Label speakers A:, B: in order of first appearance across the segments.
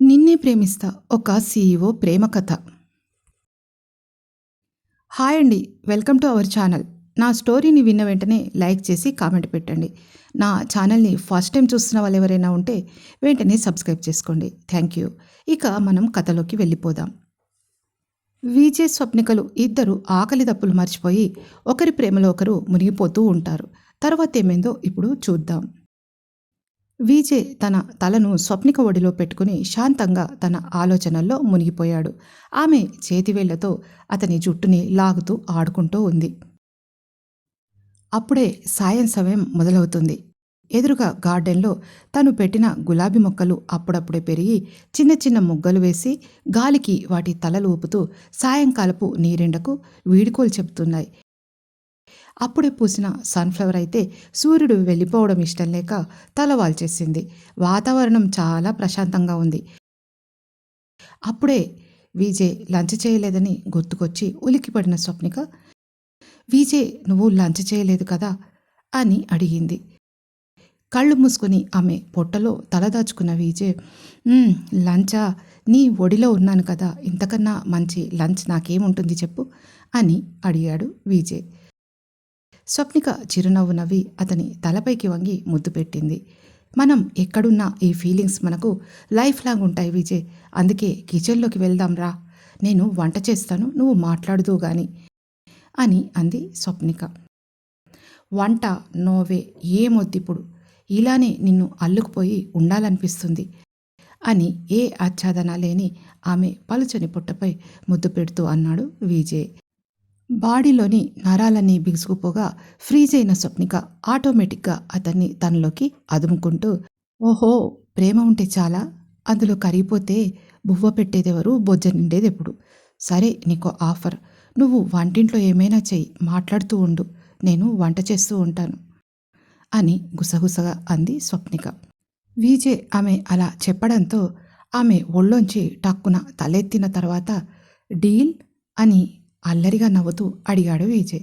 A: నిన్నే ప్రేమిస్తా. ఒక సీఈఓ ప్రేమ కథ. హాయ్ అండి. Welcome to our channel. నా స్టోరీని విన్న వెంటనే లైక్ చేసి కామెంట్ పెట్టండి. నా ఛానల్ని ఫస్ట్ టైం చూస్తున్న వాళ్ళు ఎవరైనా ఉంటే వెంటనే సబ్స్క్రైబ్ చేసుకోండి. Thank you. ఇక మనం కథలోకి వెళ్ళిపోదాం. విజే స్వప్నికలు ఇద్దరు ఆకలి దప్పులు మర్చిపోయి ఒకరి ప్రేమలో ఒకరు మునిగిపోతూ ఉంటారు. తర్వాత ఏమైందో ఇప్పుడు చూద్దాం. విజయ్ తన తలను స్వప్నిక ఒడిలో పెట్టుకుని శాంతంగా తన ఆలోచనల్లో మునిగిపోయాడు. ఆమె చేతివేళ్ళతో అతని జుట్టుని లాగుతూ ఆడుకుంటూ ఉంది. అప్పుడే సాయం సమయం మొదలవుతుంది. ఎదురుగా గార్డెన్లో తను పెట్టిన గులాబీ మొక్కలు అప్పుడప్పుడే పెరిగి చిన్న చిన్న ముగ్గలు వేసి గాలికి వాటి తలలు ఊపుతూ సాయంకాలపు నీరెండకు వీడుకోలు చెబుతున్నాయి. అప్పుడే పూసిన సన్ఫ్లవర్ అయితే సూర్యుడు వెళ్ళిపోవడం ఇష్టం లేక తలవాల్చేసింది వాతావరణం చాలా ప్రశాంతంగా ఉంది. అప్పుడే విజయ్ లంచ్ చేయలేదని గుర్తుకొచ్చి ఉలిక్కిపడిన స్వప్నిక విజయ్ నువ్వు లంచ్ చేయలేదు కదా? అని అడిగింది. కళ్ళు మూసుకుని ఆమె పొట్టలో తలదాచుకున్న విజయ్ లంచా? నీ ఒడిలో ఉన్నాను కదా. ఇంతకన్నా మంచి లంచ్ నాకేముంటుంది చెప్పు అని అడిగాడు విజయ్. స్వప్నిక చిరునవ్వు నవ్వి అతని తలపైకి వంగి ముద్దు పెట్టింది. మనం ఎక్కడున్నా ఈ ఫీలింగ్స్ మనకు లైఫ్ లాంగ్ ఉంటాయి విజయ్. అందుకే కిచెన్లోకి వెళ్దాం రా. నేను వంట చేస్తాను నువ్వు మాట్లాడుతూ గాని అని అంది స్వప్నిక. వంట నోవే ఏమొద్దిప్పుడు ఇలానే నిన్ను అల్లుకుపోయి ఉండాలనిపిస్తుంది అని ఏ ఆచ్ఛాదన లేని ఆమె పలుచని పుట్టపై ముద్దు పెడుతూ అన్నాడు విజయ్. బాడీలోని నరాలన్నీ బిగుసుకుపోగా ఫ్రీజ్ అయిన స్వప్నిక ఆటోమేటిక్గా అతన్ని తనలోకి అదుముకుంటూ ఓహో ప్రేమ ఉంటే చాలా అందులో కరిగిపోతే బువ్వ పెట్టేదెవరు? బొజ్జ నిండేదెప్పుడు? సరే నీకు ఆఫర్. నువ్వు వంటింట్లో ఏమైనా చెయ్యి మాట్లాడుతూ ఉండు. నేను వంట చేస్తూ ఉంటాను. అని గుసగుసగా అంది స్వప్నిక. విజే ఆమె అలా చెప్పడంతో ఆమె ఒళ్ళోంచి టక్కున తలెత్తిన తర్వాత డీల్? అని అల్లరిగా నవ్వుతూ అడిగాడు విజయ్.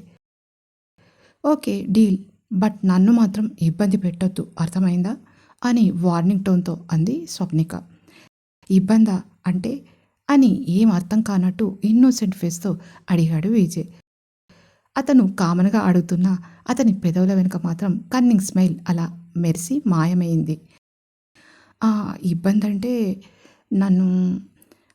A: Okay deal. బట్ నన్ను మాత్రం ఇబ్బంది పెట్టొద్దు. అర్థమైందా? అని వార్నింగ్ టోన్తో అంది స్వప్నిక. ఇబ్బందా? అంటే? అని ఏం అర్థం కానట్టు ఇన్నోసెంట్ ఫేస్తో అడిగాడు విజయ్. అతను కామన్గా అడుగుతున్నా అతని పెదవుల వెనుక మాత్రం కన్నింగ్ స్మైల్ అలా మెరిసి మాయమైంది. ఇబ్బంది అంటే నన్ను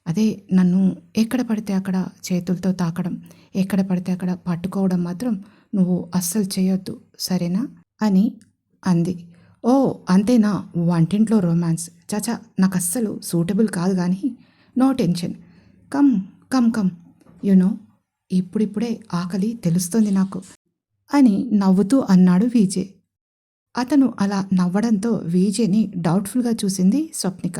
A: అదే నన్ను ఎక్కడ పడితే అక్కడ చేతులతో తాకడం ఎక్కడ పడితే అక్కడ పట్టుకోవడం మాత్రం నువ్వు అస్సలు చేయొద్దు సరేనా? అని అంది. ఓ అంతేనా? వంటింట్లో రొమాన్స్ చాచా నాకు అస్సలు సూటబుల్ కాదు కానీ no tension come come come. You know ఇప్పుడిప్పుడే ఆకలి తెలుస్తుంది నాకు అని నవ్వుతూ అన్నాడు విజే అతను అలా నవ్వడంతో విజేని డౌట్ఫుల్గా చూసింది స్వప్నిక.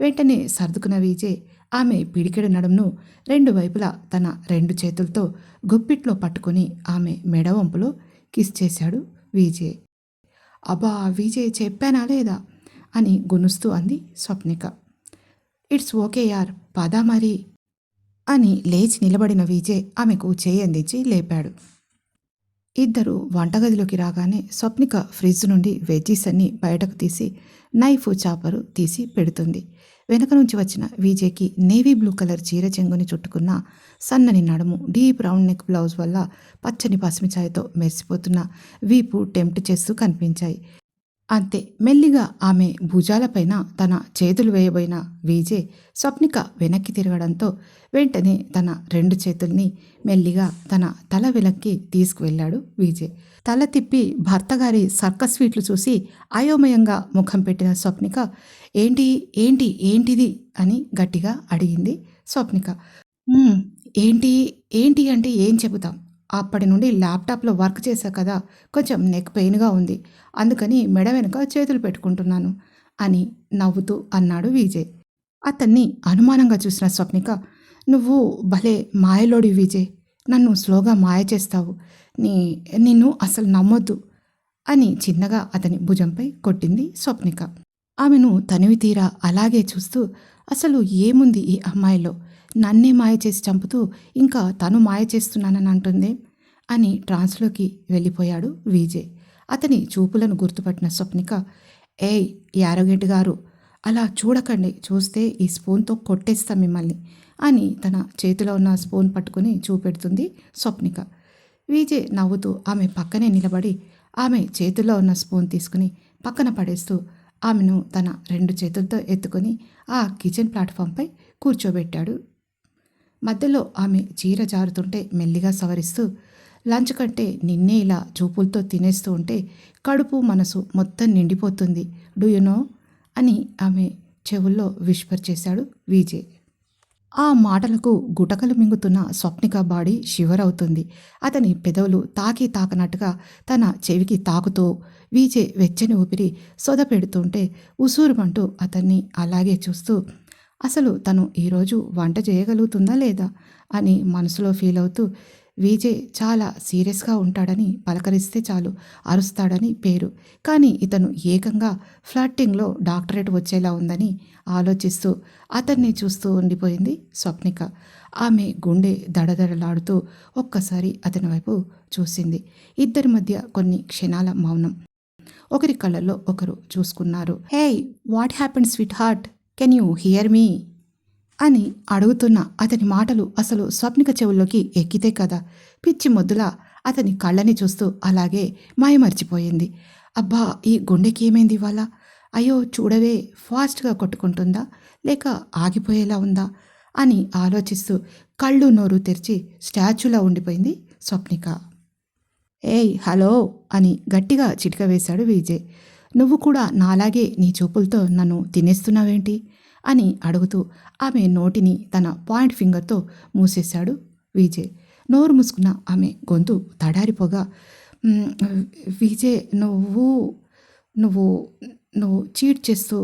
A: వెంటనే సర్దుకున్న విజయ్ ఆమె పిడికెడు నడుమును రెండు వైపులా తన రెండు చేతులతో గుప్పిట్లో పట్టుకుని ఆమె మెడవంపులో కిస్ చేశాడు విజయ్. అబ్బా విజయ్ చెప్పానా లేదా? అని గునుస్తూ అంది స్వప్నిక. ఇట్స్ ఓకే యార్ పదా మరి. అని లేచి నిలబడిన విజయ్ ఆమెకు చేయి అందించి లేపాడు. ఇద్దరు వంటగదిలోకి రాగానే స్వప్నిక ఫ్రిడ్జ్ నుండి వెజ్జీస్ అన్ని బయటకు తీసి నైఫ్ చాపరు తీసి పెడుతుంది. వెనక నుంచి వచ్చిన విజయ్కి నేవీ బ్లూ కలర్ చీర చెంగుని చుట్టుకున్న సన్నని నడుము డీప్ రౌండ్ నెక్ బ్లౌజ్ వల్ల పచ్చని పసిమిచాయతో మెరిసిపోతున్న వీపు టెంప్ట్ చేస్తూ కనిపించాయి. అంతే. మెల్లిగా ఆమె భుజాలపైన తన చేతులు వేయబోయిన విజే స్వప్నిక వెనక్కి తిరగడంతో వెంటనే తన రెండు చేతుల్ని మెల్లిగా తన తల వెనక్కి తీసుకువెళ్ళాడు విజయ్ తల తిప్పి భర్తగారి సర్కస్ స్వీట్లు చూసి అయోమయంగా ముఖం పెట్టిన స్వప్నిక ఏంటి ఏంటి ఏంటిది? అని గట్టిగా అడిగింది స్వప్నిక. ఏంటి ఏంటి అంటే ఏం చెబుతాం? అప్పటి నుండి ల్యాప్టాప్లో వర్క్ చేశా కదా కొంచెం నెక్ పెయిన్గా ఉంది. అందుకని మెడ వెనుక చేతులు పెట్టుకుంటున్నాను అని నవ్వుతూ అన్నాడు విజయ్. అతన్ని అనుమానంగా చూసిన స్వప్నిక నువ్వు భలే మాయలోడి విజయ్. నన్ను స్లోగా మాయ చేస్తావు. నీ నిన్ను అసలు నమ్మొద్దు అని చిన్నగా అతని భుజంపై కొట్టింది స్వప్నిక. ఆమెను తనివి తీరా అలాగే చూస్తూ అసలు ఏముంది ఈ అమ్మాయిలో? నన్నే మాయ చేసి చంపుతూ ఇంకా తను మాయ చేస్తున్నానని అంటుంది అని ట్రాన్స్లోకి వెళ్ళిపోయాడు విజయ్. అతని చూపులను గుర్తుపట్టిన స్వప్నిక ఏయ్ యారోగెంట్ గారు అలా చూడకండి చూస్తే ఈ స్పూన్తో కొట్టేస్తాం మిమ్మల్ని అని తన చేతిలో ఉన్న స్పూన్ పట్టుకుని చూపెడుతుంది స్వప్నిక. విజయ్ నవ్వుతూ ఆమె పక్కనే నిలబడి ఆమె చేతిలో ఉన్న స్పూన్ తీసుకుని పక్కన పడేస్తూ ఆమెను తన రెండు చేతులతో ఎత్తుకొని ఆ కిచెన్ ప్లాట్ఫామ్పై కూర్చోబెట్టాడు మధ్యలో ఆమె చీర జారుతుంటే మెల్లిగా సవరిస్తూ లంచ్ కంటే నిన్నే ఇలా చూపులతో తినేస్తూ ఉంటే కడుపు మనసు మొత్తం నిండిపోతుంది. Do you know? అని ఆమె చెవుల్లో విష్పర్ చేశాడు విజయ్. ఆ మాటలకు గుటకలు మింగుతున్న స్వప్నిక బాడీ షివర్ అవుతుంది. అతని పెదవులు తాకి తాకనట్టుగా తన చెవికి తాకుతూ వీచే వెచ్చని ఊపిరి సొద పెడుతుంటే ఉసూరుమంటూ అతన్ని అలాగే చూస్తూ అసలు తను ఈరోజు వంట చేయగలుగుతుందా లేదా అని మనసులో ఫీల్ అవుతూ విజయ్ చాలా సీరియస్గా ఉంటాడని పలకరిస్తే చాలు అరుస్తాడని పేరు. కానీ ఇతను ఏకంగా ఫ్లాటింగ్లో డాక్టరేట్ వచ్చేలా ఉందని ఆలోచిస్తూ అతన్ని చూస్తూ ఉండిపోయింది స్వప్నిక. ఆమె గుండె దడదడలాడుతూ ఒక్కసారి అతని వైపు చూసింది. ఇద్దరి మధ్య కొన్ని క్షణాల మౌనం. ఒకరి కళ్ళల్లో ఒకరు చూసుకున్నారు. Hey what happen sweetheart can you hear me? అని అడుగుతున్న అతని మాటలు అసలు స్వప్నిక చెవుల్లోకి ఎక్కితే కదా పిచ్చి మొద్దులా అతని కళ్ళని చూస్తూ అలాగే మాయమర్చిపోయింది. అబ్బా ఈ గుండెకి ఏమైంది ఇవాళ? అయ్యో చూడవే ఫాస్ట్గా కొట్టుకుంటుందా? లేక ఆగిపోయేలా ఉందా? అని ఆలోచిస్తూ కళ్ళు నోరు తెరిచి స్టాచ్యూలా ఉండిపోయింది స్వప్నిక. ఏయ్ హలో అని గట్టిగా చిటిక వేశాడు విజయ్. నువ్వు కూడా నాలాగే నీ చూపులతో నన్ను తినేస్తున్నావేంటి? అని అడుగుతూ ఆమె నోటిని తన పాయింట్ ఫింగర్తో మూసేశాడు విజయ్. నోరు మూసుకున్న ఆమె గొంతు తడారిపోగా "మ్, విజయ్ నువ్వు నువ్వు నువ్వు చీట్ చేస్తూ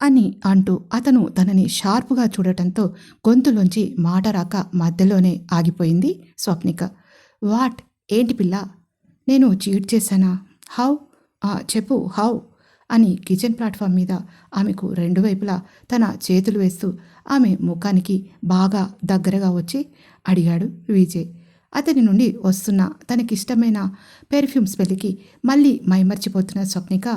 A: అని అంటూ అతను తనని షార్పుగా చూడటంతో గొంతులోంచి మాట రాక మధ్యలోనే ఆగిపోయింది స్వప్నిక. వాట్? ఏంటి పిల్ల? నేను చీట్ చేశానా? హౌ? చెప్పు హౌ? అని కిచెన్ ప్లాట్ఫామ్ మీద ఆమెకు రెండు వైపులా తన చేతులు వేస్తూ ఆమె ముఖానికి బాగా దగ్గరగా వచ్చి అడిగాడు విజయ్. అతని నుండి వస్తున్న తనకిష్టమైన పెర్ఫ్యూమ్ స్మెల్కి మళ్ళీ మైమర్చిపోతున్న స్వప్నిక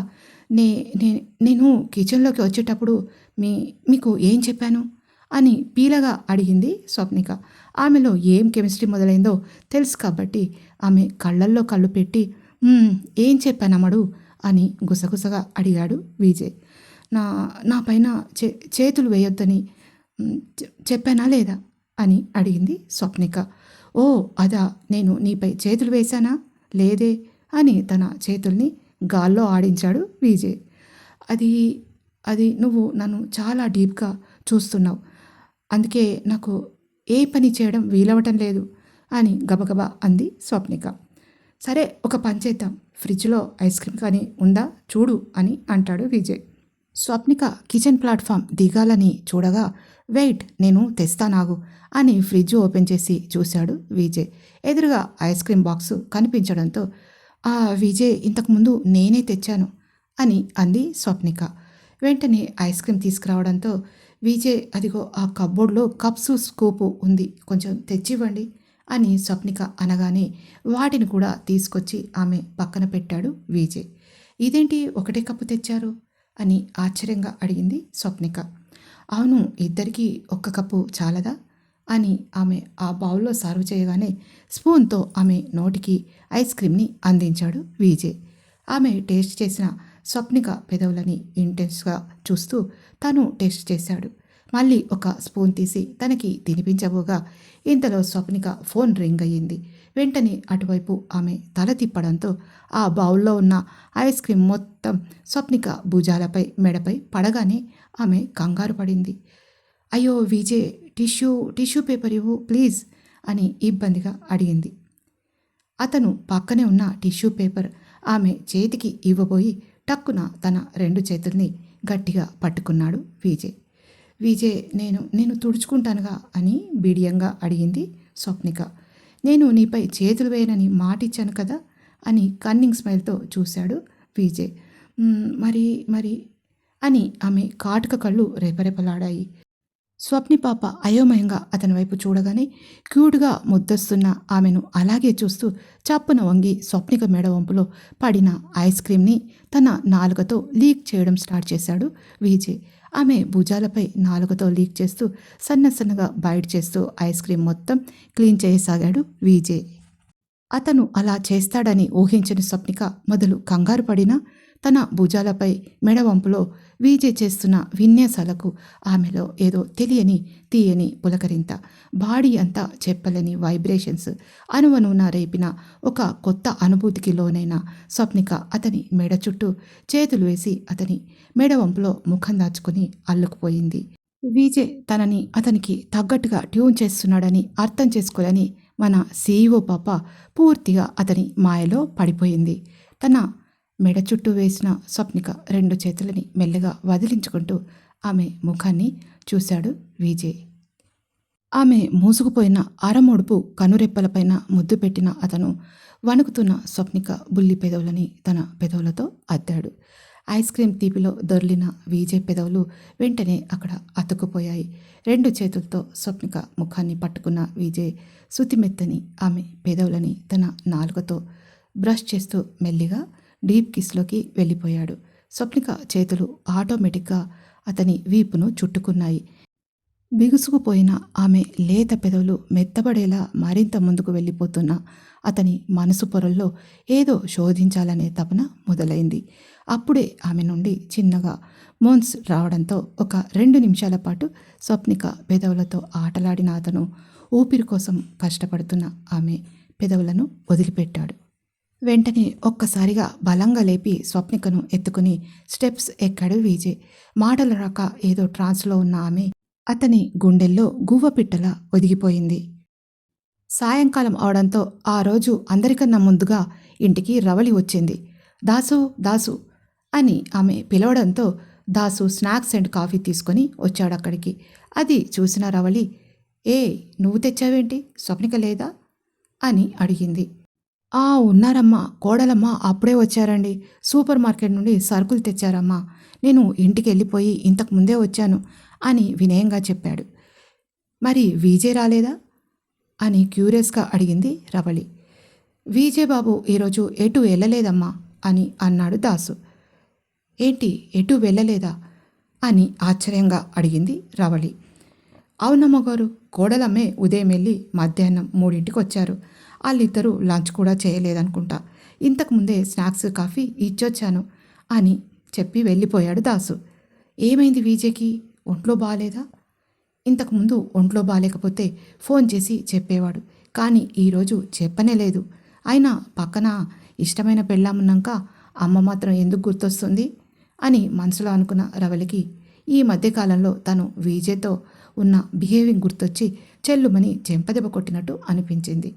A: నే నే- నేను కిచెన్లోకి వచ్చేటప్పుడు మీ మీకు ఏం చెప్పాను? అని పీలగా అడిగింది స్వప్నిక. ఆమెలో ఏం కెమిస్ట్రీ మొదలైందో తెలుసు కాబట్టి ఆమె కళ్ళల్లో కళ్ళు పెట్టి ఏం చెప్పానమ్మడు అని గుసగుసగా అడిగాడు విజయ్. నా నా పైన చే చేతులు వేయొద్దని చెప్పానా లేదా? అని అడిగింది స్వప్నిక. ఓ అదా నేను నీపై చేతులు వేశానా? లేదే? అని తన చేతుల్ని గాల్లో ఆడించాడు విజయ్. అది అది నువ్వు నన్ను చాలా డీప్గా చూస్తున్నావు. అందుకే నాకు ఏ పని చేయడం వీలవటం లేదు అని గబగబా అంది స్వప్నిక. సరే ఒక పని చేద్దాం. ఫ్రిడ్జ్లో ఐస్ క్రీమ్ కానీ ఉందా? చూడు అని అంటాడు విజయ్. స్వప్నిక కిచెన్ ప్లాట్ఫామ్ దిగాలని చూడగా వెయిట్ నేను తెస్తానాగు అని ఫ్రిడ్జ్ ఓపెన్ చేసి చూశాడు విజయ్. ఎదురుగా ఐస్ క్రీమ్ బాక్స్ కనిపించడంతో ఆ విజయ్ ఇంతకుముందు నేనే తెచ్చాను అని అంది స్వప్నిక. వెంటనే ఐస్ క్రీమ్ తీసుకురావడంతో విజయ్ అదిగో ఆ కబ్బోర్డ్లో కప్స్ స్కూపు ఉంది. కొంచెం తెచ్చివ్వండి అని స్వప్నిక అనగానే వాటిని కూడా తీసుకొచ్చి ఆమె పక్కన పెట్టాడు విజయ్. ఇదేంటి ఒకటే కప్పు తెచ్చారు? అని ఆశ్చర్యంగా అడిగింది స్వప్నిక. అవును ఇద్దరికీ ఒక్క కప్పు చాలదా? అని ఆమె ఆ బౌల్లో సర్వ్ చేయగానే స్పూన్తో ఆమె నోటికి ఐస్ క్రీమ్ని అందించాడు విజయ్. ఆమె టేస్ట్ చేసిన స్వప్నిక పెదవులని ఇంటెన్స్గా చూస్తూ తను టేస్ట్ చేశాడు. మళ్ళీ ఒక స్పూన్ తీసి తనకి తినిపించబోగా. ఇంతలో స్వప్నిక ఫోన్ రింగ్ అయ్యింది. వెంటనే అటువైపు ఆమె తల తిప్పడంతో ఆ బౌల్లో ఉన్న ఐస్ క్రీమ్ మొత్తం స్వప్నిక భుజాలపై మెడపై పడగానే ఆమె కంగారు పడింది. అయ్యో విజే టిష్యూ టిష్యూ పేపర్ ఇవ్వు ప్లీజ్ అని ఇబ్బందిగా అడిగింది. అతను పక్కనే ఉన్న టిష్యూ పేపర్ ఆమె చేతికి ఇవ్వబోయి టక్కున తన రెండు చేతుల్ని గట్టిగా పట్టుకున్నాడు విజయ్. విజయ్ నేను నేను తుడుచుకుంటానుగా అని బిడియంగా అడిగింది స్వప్నిక. నేను నీపై చేతులు వేయనని మాటిచ్చాను కదా అని కన్నింగ్ స్మైల్తో చూశాడు విజయ్. మరి మరి అని ఆమె కాటుక కళ్ళు రేపరేపలాడాయి. స్వప్ని పాప అయోమయంగా అతని వైపు చూడగానే క్యూట్గా ముద్దొస్తున్న ఆమెను అలాగే చూస్తూ చప్పున వంగి స్వప్నిక మెడ వంపులో పడిన ఐస్ క్రీమ్ని తన నాలుకతో లీక్ చేయడం స్టార్ట్ చేశాడు విజయ్. ఆమె భుజాలపై నాలుకతో లీక్ చేస్తూ సన్న సన్నగా బైట్ చేస్తూ ఐస్ క్రీం మొత్తం క్లీన్ చేయసాగాడు విజయ్. అతను అలా చేస్తాడని ఊహించిన స్వప్నిక మొదలు కంగారు పడినా తన భుజాలపై మెడవంపులో వీజే చేస్తున్న విన్యాసాలకు ఆమెలో ఏదో తెలియని తీయని పులకరింత. బాడీ అంతా చెప్పలేని వైబ్రేషన్స్. అనువనువున రేపిన ఒక కొత్త అనుభూతికి లోనైన స్వప్నిక అతని మెడ చుట్టూ చేతులు వేసి అతని మెడవంపులో ముఖం దాచుకుని అల్లుకుపోయింది. విజయ్ తనని అతనికి తగ్గట్టుగా ట్యూన్ చేస్తున్నాడని అర్థం చేసుకోలేని మన సీఈఓ పాప పూర్తిగా అతని మాయలో పడిపోయింది. తన మెడ చుట్టూ వేసిన స్వప్నిక రెండు చేతులని మెల్లగా వదిలించుకుంటూ ఆమె ముఖాన్ని చూశాడు విజయ్. ఆమె మూసుకుపోయిన అరమొడుపు కనురెప్పలపైన ముద్దు పెట్టిన అతను వణుకుతున్న స్వప్నిక బుల్లి పెదవులని తన పెదవులతో అద్దాడు. ఐస్ క్రీమ్ తీపిలో దొర్లిన విజయ్ పెదవులు వెంటనే అక్కడ అతుక్కుపోయాయి. రెండు చేతులతో స్వప్నిక ముఖాన్ని పట్టుకున్న విజయ్ శుతిమెత్తని ఆమె పెదవులని తన నాలుకతో బ్రష్ చేస్తూ మెల్లిగా డీప్ కిస్లోకి వెళ్ళిపోయాడు. స్వప్నిక చేతులు ఆటోమేటిక్గా అతని వీపును చుట్టుకున్నాయి. బిగుసుకుపోయిన ఆమె లేత పెదవులు మెత్తబడేలా మరింత ముందుకు వెళ్ళిపోతున్న అతని మనసు పొరల్లో ఏదో శోధించాలనే తపన మొదలైంది. అప్పుడే ఆమె నుండి చిన్నగా మోన్స్ రావడంతో ఒక రెండు నిమిషాల పాటు స్వప్నిక పెదవులతో ఆటలాడిన అతను ఊపిరి కోసం కష్టపడుతున్న ఆమె పెదవులను వదిలిపెట్టాడు. వెంటనే ఒక్కసారిగా బలంగా లేపి స్వప్నికను ఎత్తుకుని స్టెప్స్ ఎక్కాడు విజయ్. మాటలు రాక ఏదో ట్రాన్స్లో ఉన్న ఆమె అతని గుండెల్లో గువ్వపిట్టలా ఒదిగిపోయింది. సాయంకాలం అవడంతో ఆ రోజు అందరికన్నా ముందుగా ఇంటికి రవళి వచ్చింది. దాసు దాసు అని ఆమె పిలవడంతో దాసు స్నాక్స్ అండ్ కాఫీ తీసుకొని వచ్చాడు అక్కడికి. అది చూసిన రవళి ఏ నువ్వు తెచ్చావేంటి? స్వప్నిక లేదా? అని అడిగింది. ఆ ఉన్నారమ్మా. కోడలమ్మ అప్పుడే వచ్చారండి. సూపర్ మార్కెట్ నుండి సరుకులు తెచ్చారమ్మా. నేను ఇంటికి వెళ్ళిపోయి ఇంతకు ముందే వచ్చాను అని వినయంగా చెప్పాడు. మరి వీజే రాలేదా? అని క్యూరియస్గా అడిగింది రవళి. వీజే బాబు ఈరోజు ఎటు వెళ్ళలేదమ్మా అని అన్నాడు దాసు. ఏంటి ఎటు వెళ్ళలేదా? అని ఆశ్చర్యంగా అడిగింది రవళి. అవునమ్మ గారు కోడలమ్మే ఉదయం వెళ్ళి మధ్యాహ్నం మూడింటికి వచ్చారు. వాళ్ళిద్దరూ లంచ్ కూడా చేయలేదనుకుంటా. ఇంతకుముందే స్నాక్స్ కాఫీ ఇచ్చొచ్చాను అని చెప్పి వెళ్ళిపోయాడు దాసు. ఏమైంది విజయ్కి? ఒంట్లో బాగాలేదా ఇంతకుముందు ఒంట్లో బాగాలేకపోతే ఫోన్ చేసి చెప్పేవాడు కానీ ఈరోజు చెప్పనే లేదు. అయినా పక్కన ఇష్టమైన పెళ్ళామున్నాక అమ్మ మాత్రం ఎందుకు గుర్తొస్తుంది అని మనసులో అనుకున్న రవలికి ఈ మధ్యకాలంలో తను విజయ్తో ఉన్న బిహేవింగ్ గుర్తొచ్చి చెల్లుమని చెంపదెబ్బ కొట్టినట్టు అనిపించింది.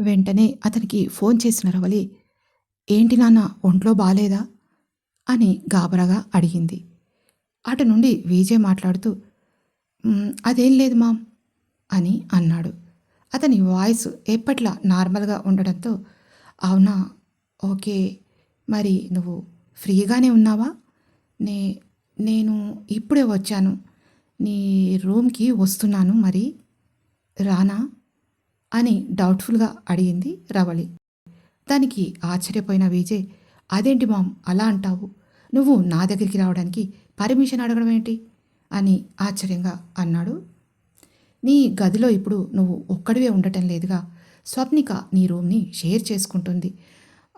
A: వెంటనే అతనికి ఫోన్ చేసిన రవలి ఏంటి నాన్న ఒంట్లో బాలేదా? అని గాబరాగా అడిగింది. అటు నుండి విజయ్ మాట్లాడుతూ అదేం లేదు మామ్ అని అన్నాడు. అతని వాయిస్ ఎప్పట్లా నార్మల్గా ఉండడంతో అవునా ఓకే మరి నువ్వు ఫ్రీగానే ఉన్నావా? నే నేను ఇప్పుడే వచ్చాను. నీ రూమ్కి వస్తున్నాను మరి. రానా? అని డౌట్ఫుల్గా అడిగింది రవళి. దానికి ఆశ్చర్యపోయిన విజయ్ అదేంటి మామ్ అలా అంటావు? నువ్వు నా దగ్గరికి రావడానికి పర్మిషన్ అడగడం ఏంటి? అని ఆశ్చర్యంగా అన్నాడు. నీ గదిలో ఇప్పుడు నువ్వు ఒక్కడివే ఉండటం లేదుగా. స్వప్నిక నీ రూమ్ని షేర్ చేసుకుంటుంది.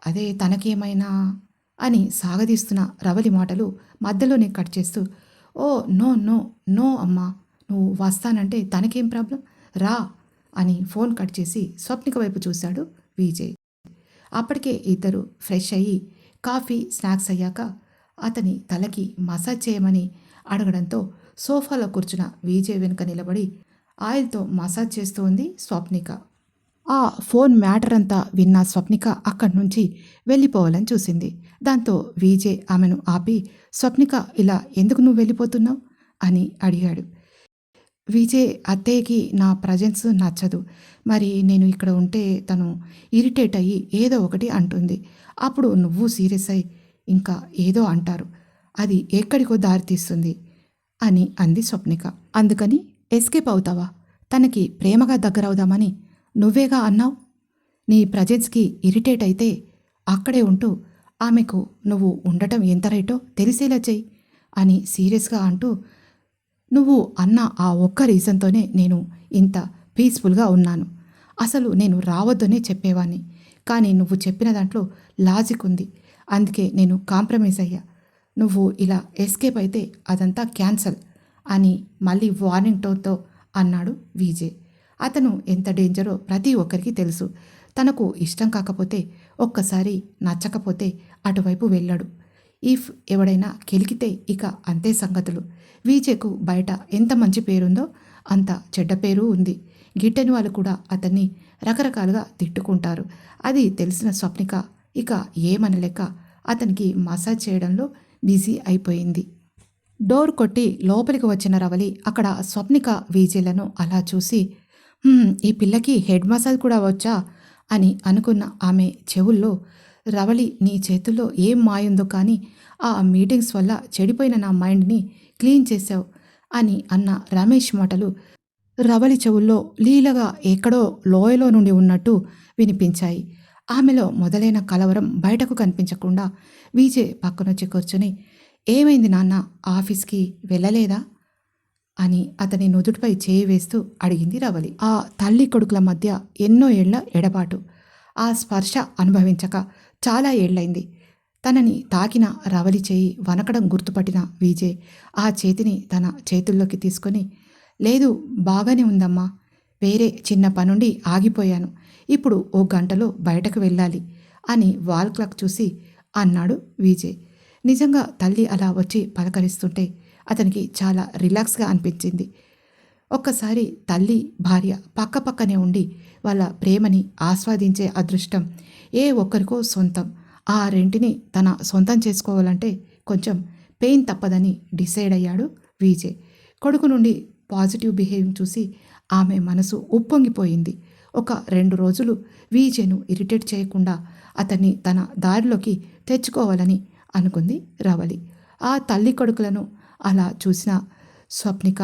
A: అదే తనకేమైనా అని సాగదీస్తున్న రవలి మాటలు మధ్యలోనే కట్ చేస్తూ ఓ నో నో నో అమ్మా. నువ్వు వస్తానంటే తనకేం ప్రాబ్లం? రా అని ఫోన్ కట్ చేసి స్వప్నిక వైపు చూశాడు విజయ్. అప్పటికే ఇద్దరు ఫ్రెష్ అయ్యి కాఫీ స్నాక్స్ అయ్యాక అతని తలకి మసాజ్ చేయమని అడగడంతో సోఫాలో కూర్చున్న విజయ్ వెనుక నిలబడి ఆయిల్తో మసాజ్ చేస్తూ ఉంది స్వప్నిక. ఆ ఫోన్ మ్యాటర్ అంతా విన్న స్వప్నిక అక్కడి నుంచి వెళ్ళిపోవాలని చూసింది. దాంతో విజయ్ ఆమెను ఆపి స్వప్నిక ఇలా ఎందుకు నువ్వు వెళ్ళిపోతున్నావు? అని అడిగాడు. విజయ్ అత్తయ్యకి నా ప్రజెన్స్ నచ్చదు. మరి నేను ఇక్కడ ఉంటే తను ఇరిటేట్ అయ్యి ఏదో ఒకటి అంటుంది. అప్పుడు నువ్వు సీరియస్ అయి ఇంకా ఏదో అంటారు. అది ఎక్కడికో దారితీస్తుంది అని అంది స్వప్నిక. అందుకని ఎస్కేప్ అవుతావా? తనకి ప్రేమగా దగ్గరవుదామని నువ్వేగా అన్నావు? నీ ప్రజెన్స్కి ఇరిటేట్ అయితే అక్కడే ఉంటూ ఆమెకు నువ్వు ఉండటం ఎంత రైటో తెలిసేలా చెయ్యి అని సీరియస్గా అంటూ నువ్వు అన్న ఆ ఒక్క రీజన్తోనే నేను ఇంత పీస్ఫుల్గా ఉన్నాను. అసలు నేను రావద్దనే చెప్పేవాణ్ణి. కానీ నువ్వు చెప్పిన దాంట్లో లాజిక్ ఉంది. అందుకే నేను కాంప్రమైజ్ అయ్యా. నువ్వు ఇలా ఎస్కేప్ అయితే అదంతా క్యాన్సల్ అని మళ్ళీ వార్నింగ్ టోన్తో అన్నాడు విజయ్. అతను ఎంత డేంజరో ప్రతి ఒక్కరికి తెలుసు. తనకు ఇష్టం కాకపోతే ఒక్కసారి నచ్చకపోతే అటువైపు వెళ్ళాడు. ఇఫ్ ఎవడైనా కెలికితే ఇక అంతే సంగతులు. వీజేకు బయట ఎంత మంచి పేరుందో అంత చెడ్డ పేరు ఉంది. గిట్టని వాళ్ళు కూడా అతన్ని రకరకాలుగా తిట్టుకుంటారు. అది తెలిసిన స్వప్నిక ఇక ఏమనలేక అతనికి మసాజ్ చేయడంలో బిజీ అయిపోయింది. డోర్ కొట్టి లోపలికి వచ్చిన రవలి అక్కడ స్వప్నిక వీజేలను అలా చూసి ఈ పిల్లకి హెడ్ మసాజ్ కూడా వచ్చా? అని అనుకున్న ఆమె చెవుల్లో రవలి నీ చేతుల్లో ఏం మాయుందో కానీ ఆ మీటింగ్స్ వల్ల చెడిపోయిన నా మైండ్ని క్లీన్ చేశావు? అని అన్న రమేష్ మాటలు రవలి చెవుల్లో లీలగా ఎక్కడో లోయలో నుండి ఉన్నట్టు వినిపించాయి. ఆమెలో మొదలైన కలవరం బయటకు కనిపించకుండా విజయ్ పక్కనొచ్చి కూర్చుని ఏమైంది నాన్న ఆఫీస్కి వెళ్ళలేదా? అని అతని నుదుటిపై చేయి వేస్తూ అడిగింది రవలి. ఆ తల్లి కొడుకుల మధ్య ఎన్నో ఏళ్ళ ఎడబాటు. ఆ స్పర్శ అనుభవించక చాలా ఏళ్ళైంది. తనని తాకిన రవలి చేయి వనకడం గుర్తుపట్టిన విజయ్ ఆ చేతిని తన చేతుల్లోకి తీసుకొని లేదు బాగానే ఉందమ్మా. వేరే చిన్న పనుండి ఆగిపోయాను. ఇప్పుడు ఓ గంటలో బయటకు వెళ్ళాలి అని వాల్ క్లాక్ చూసి అన్నాడు విజయ్. నిజంగా తల్లి అలా వచ్చి పలకరిస్తుంటే అతనికి చాలా రిలాక్స్గా అనిపించింది. ఒక్కసారి తల్లి భార్య పక్కపక్కనే ఉండి వాళ్ళ ప్రేమని ఆస్వాదించే అదృష్టం ఏ ఒక్కరికో సొంతం. ఆ రెంటిని తన సొంతం చేసుకోవాలంటే కొంచెం పెయిన్ తప్పదని డిసైడ్ అయ్యాడు విజయ్. కొడుకు నుండి పాజిటివ్ బిహేవింగ్ చూసి ఆమె మనసు ఉప్పొంగిపోయింది. ఒక రెండు రోజులు విజయ్ను ఇరిటేట్ చేయకుండా అతన్ని తన దారిలోకి తెచ్చుకోవాలని అనుకుంది రవలి ఆ తల్లి కొడుకులను అలా చూసిన స్వప్నిక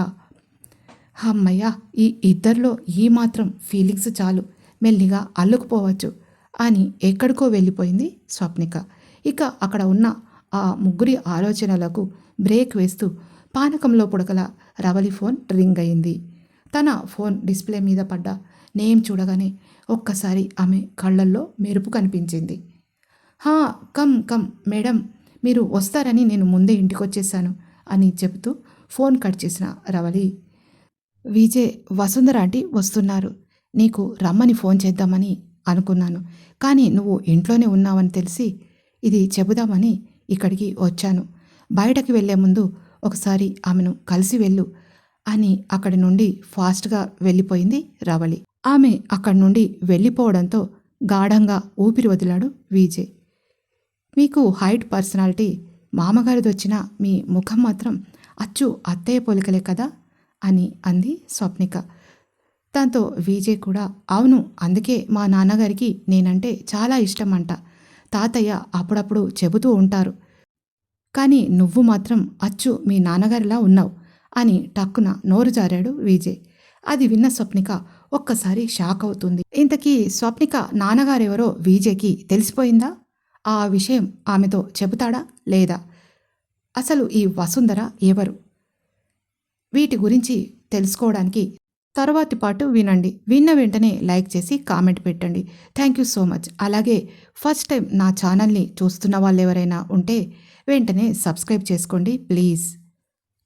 A: అమ్మయ్య ఈ ఇద్దరిలో ఈ మాత్రం ఫీలింగ్స్ చాలు. మెల్లిగా అల్లుకుపోవచ్చు. అని ఎక్కడికో వెళ్ళిపోయింది స్వప్నిక. ఇక అక్కడ ఉన్న ఆ ముగ్గురి ఆలోచనలకు బ్రేక్ వేస్తూ పానకంలో పుడకల రవలి ఫోన్ రింగ్ అయింది. తన ఫోన్ డిస్ప్లే మీద పడ్డ నేమ్ చూడగానే ఒక్కసారి ఆమె కళ్ళల్లో మెరుపు కనిపించింది. హా కమ్ కమ్ మేడం మీరు వస్తారని నేను ముందే ఇంటికొచ్చేసాను అని చెబుతూ ఫోన్ కట్ చేసిన రవలి. విజయ్ వసుంధర ఆంటీ వస్తున్నారు. నీకు రమ్మని ఫోన్ చేద్దామని అనుకున్నాను. కానీ నువ్వు ఇంట్లోనే ఉన్నావని తెలిసి ఇది చెబుదామని ఇక్కడికి వచ్చాను. బయటకు వెళ్ళే ముందు ఒకసారి ఆమెను కలిసి వెళ్ళు అని అక్కడి నుండి ఫాస్ట్గా వెళ్ళిపోయింది రవళి. ఆమె అక్కడి నుండి వెళ్ళిపోవడంతో గాఢంగా ఊపిరి వదిలాడు విజయ్. మీకు హైట్ పర్సనాలిటీ మామగారిది వచ్చిన మీ ముఖం మాత్రం అచ్చు అత్తయ్య పోలికలే కదా అని అంది స్వప్నిక. దాంతో విజయ్ కూడా అవును అందుకే మా నాన్నగారికి నేనంటే చాలా ఇష్టం అంట తాతయ్య అప్పుడప్పుడు చెబుతూ ఉంటారు. కానీ నువ్వు మాత్రం అచ్చు మీ నాన్నగారిలా ఉన్నావు అని టక్కున నోరు జారాడు విజయ్. అది విన్న స్వప్నిక ఒక్కసారి షాక్ అవుతుంది. ఇంతకీ స్వప్నిక నాన్నగారెవరో విజయ్కి తెలిసిపోయిందా? ఆ విషయం ఆమెతో చెబుతాడా లేదా? అసలు ఈ వసుంధర ఎవరు? వీటి గురించి తెలుసుకోవడానికి తర్వాతి పాటు వినండి. విన్న వెంటనే లైక్ చేసి కామెంట్ పెట్టండి. Thank you so much. అలాగే ఫస్ట్ టైం నా ఛానల్ని చూస్తున్న వాళ్ళు ఎవరైనా ఉంటే వెంటనే సబ్స్క్రైబ్ చేసుకోండి please.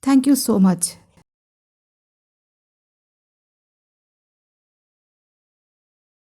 A: Thank you so much.